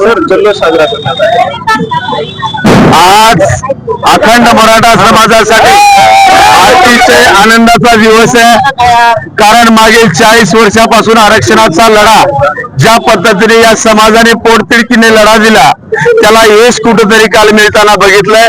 Sir जल्लोष साजरा करण्यात आज अखंड मराठा समाजासाठी अतिशय आनंदाचा दिवस आहे. कारण मागील चाळीस वर्षापासून आरक्षणाचा लढा ज्या पद्धतीने या समाजाने पोटतिडकीने लढा दिला त्याला यश कुठंतरी काल मिळताना बघितलंय.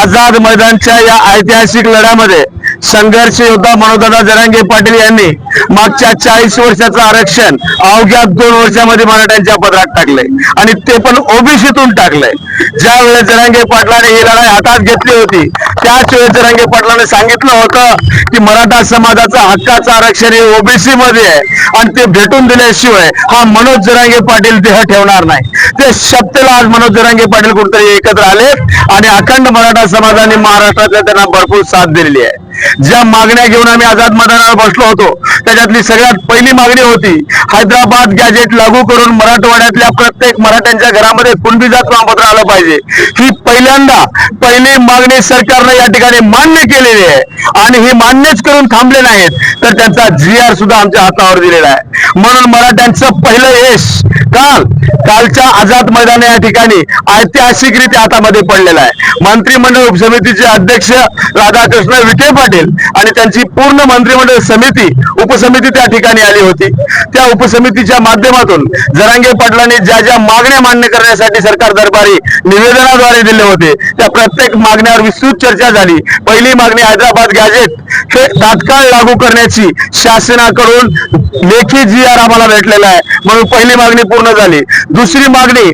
आझाद मैदानच्या या ऐतिहासिक लढ्यामध्ये संघर्ष योद्धा मनोदादा जरांगे पाटील यांनी मागच्या चाळीस वर्षाचं आरक्षण अवघ्या दोन वर्षामध्ये मराठ्यांच्या पदरात टाकले आणि ते पण ओबीसीतून टाकलंय. ज्या वेळेस जरांगे पाटलाने ही लढाई हातात घेतली होती त्याच वेळेस जरांगे पाटलाने सांगितलं होतं की मराठा समाजाचं हक्काचं आरक्षण हे ओबीसी मध्ये आहे आणि ते भेटून दिल्याशिवाय हा मनोज जरांगे पाटील देह ठेवणार नाही. ते शब्दाला आज मनोज जरांगे पाटील कुठेतरी एकत्र आले आणि अखंड मराठा समाजाने महाराष्ट्रातल्या त्यांना भरपूर साथ दिलेली आहे. ज्या मागण्या घेऊन आम्ही आझाद मैदानावर बसलो होतो त्याच्यातली सगळ्यात पहिली मागणी होती हैदराबाद गॅजेट लागू करून मराठवाड्यातल्या प्रत्येक मराठ्यांच्या घरामध्ये कुणबी जात प्रमाणपत्र आलं पाहिजे. ही पहिल्यांदा पहिली मागणी सरकारनं या ठिकाणी मान्य केलेली आहे. आणि ही मान्यच करून थांबले नाहीत तर त्यांचा जी आर सुद्धा आमच्या हातावर दिलेला आहे. म्हणून मराठ्यांचं पहिलं यश काल कालच्या आझाद मैदान या ठिकाणी ऐतिहासिकरित्या हातामध्ये पडलेला आहे. मंत्रिमंडळ उपसमितीचे अध्यक्ष राधाकृष्ण विखे पाटील आणि त्यांची पूर्ण मंत्रिमंडळ समिती उपसमिती त्या ठिकाणी आली होती. त्या उपसमितीच्या माध्यमातून जरांगे पाटलांनी ज्या ज्या मागण्या मान्य करण्यासाठी सरकार दरबारी निवेदनाद्वारे दिले होते त्या प्रत्येक मागण्यावर विस्तृत चर्चा झाली. पहिली मागणी हैदराबाद गॅजेट हे तात्काळ लागू करण्याची शासनाकडून लेखी जी आर आम्हाला भेटलेला आहे. म्हणून पहिली मागणी पूर्ण झाली. दुसरी मागणी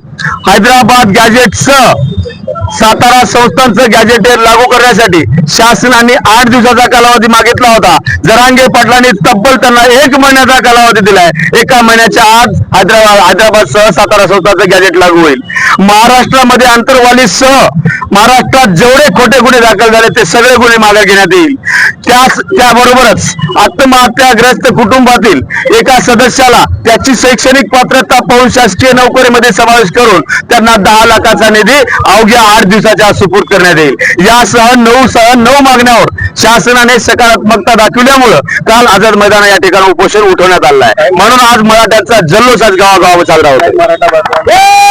हैदराबाद गॅजेटचं सातारा संस्थांचं गॅजेटेर लागू करण्यासाठी शासनाने आठ दिवसाचा कालावधी मागितला होता. जरांगे पाटलांनी तब्बल त्यांना एक महिन्याचा कालावधी दिलाय. एका महिन्याच्या आत हैदराबाद हैदराबाद सह सातारा संस्थांचं गॅजेट लागू होईल. महाराष्ट्रामध्ये आंतरवाली सह महाराष्ट्रात जेवढे खोटे गुन्हे दाखल झाले ते सगळे गुन्हे मागे घेण्यात येईल. त्याच त्याबरोबरच आत्महत्याग्रस्त कुटुंबातील एका सदस्याला त्याची शैक्षणिक पात्रता पाहून शासकीय नोकरीमध्ये समावेश करून त्यांना दहा लाखाचा निधी अवघ्या आठ दिवसाच्या सुपूर्द करण्यात येईल. यासह नऊ सह नऊ मागण्यावर शासनाने सकारात्मकता दाखविल्यामुळं काल आझाद मैदान या ठिकाणी उपोषण उठवण्यात आलं आहे म्हणून आज मराठ्यांचा जल्लोष आज गावागाव साजरा होतो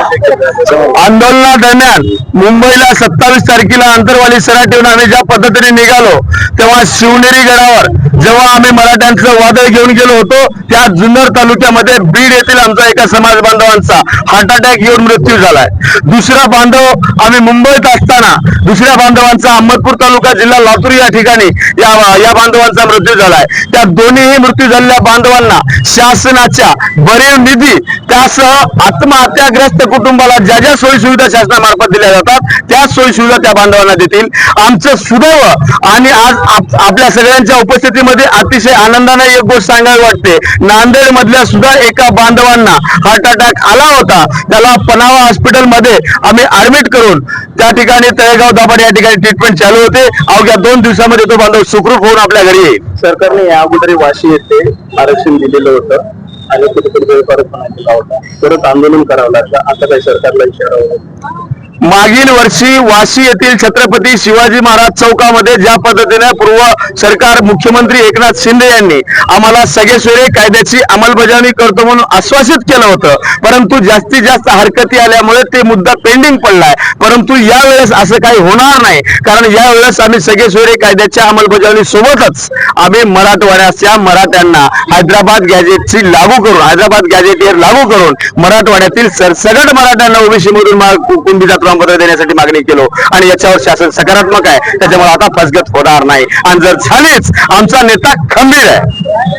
आंदोलना दरम्यान मुंबईला सत्तावीस तारखेला आंतरवाली ठेवून आम्ही ज्या पद्धतीने निघालो तेव्हा शिवनेरी गडावर जेव्हा आम्ही मराठ्यांचं वादळ घेऊन गेलो होतो त्या जुन्नर तालुक्यामध्ये बीड येथील आमचा एका समाज बांधवांचा हार्ट अटॅक येऊन मृत्यू झालाय. दुसरा बांधव आम्ही मुंबईत असताना दुसऱ्या बांधवांचा अहमदपूर तालुका जिल्हा लातूर या ठिकाणी या या बांधवांचा मृत्यू झालाय. त्या दोन्हीही मृत्यू झालेल्या बांधवांना शासनाच्या भरीव निधी त्यासह आत्महत्याग्रस्त कुटुंबाला ज्या ज्या सोयी सुविधा शासनामार्फत दिल्या जातात त्या सोयीसुविधा त्या बांधवांना देतील. आमचं सुदैव आणि आज आपल्या सगळ्यांच्या उपस्थितीमध्ये अतिशय आनंदाने एक गोष्ट सांगावी वाटते. नांदेड मधल्या सुद्धा एका बांधवांना हार्ट अटॅक आला होता. त्याला पनावा हॉस्पिटलमध्ये आम्ही ऍडमिट करून त्या ठिकाणी तळेगाव दाभाडे या ठिकाणी ट्रीटमेंट चालू होते. अवघ्या दोन दिवसामध्ये तो बांधव सुखरूप होऊन आपल्या घरी येईल. सरकारने या अगोदर वाशी येथे आरक्षण दिलेलं होतं. आणि कुठेतरी गैरकारपणा केला होता परत आंदोलन करावं लागलं. आता काही सरकारला इशारा होता मागील वर्षी वाशी येथील छत्रपती शिवाजी महाराज चौकामध्ये ज्या पद्धतीने पूर्व सरकार मुख्यमंत्री एकनाथ शिंदे यांनी आम्हाला सगळे कायद्याची अंमलबजावणी करतो म्हणून आश्वासित केलं होतं. परंतु जास्तीत जास्त हरकती आल्यामुळे ते मुद्दा पेंडिंग पडलाय. परंतु यावेळेस असं काही होणार नाही. कारण यावेळेस आम्ही सगळे कायद्याच्या अंमलबजावणी सोबतच आम्ही मराठवाड्याच्या मराठ्यांना हैदराबाद गॅजेटची लागू करून हैदराबाद गॅजेटियर लागू करून मराठवाड्यातील सरसगट मराठ्यांना ओबीसी मधून कुंभी कु- प्रमाणपत्र देण्यासाठी मागणी केलो. आणि याच्यावर शासन सकारात्मक आहे. त्याच्यामुळे आता फसगत होणार नाही. आणि जर झालीच आमचा नेता खंबीर आहे.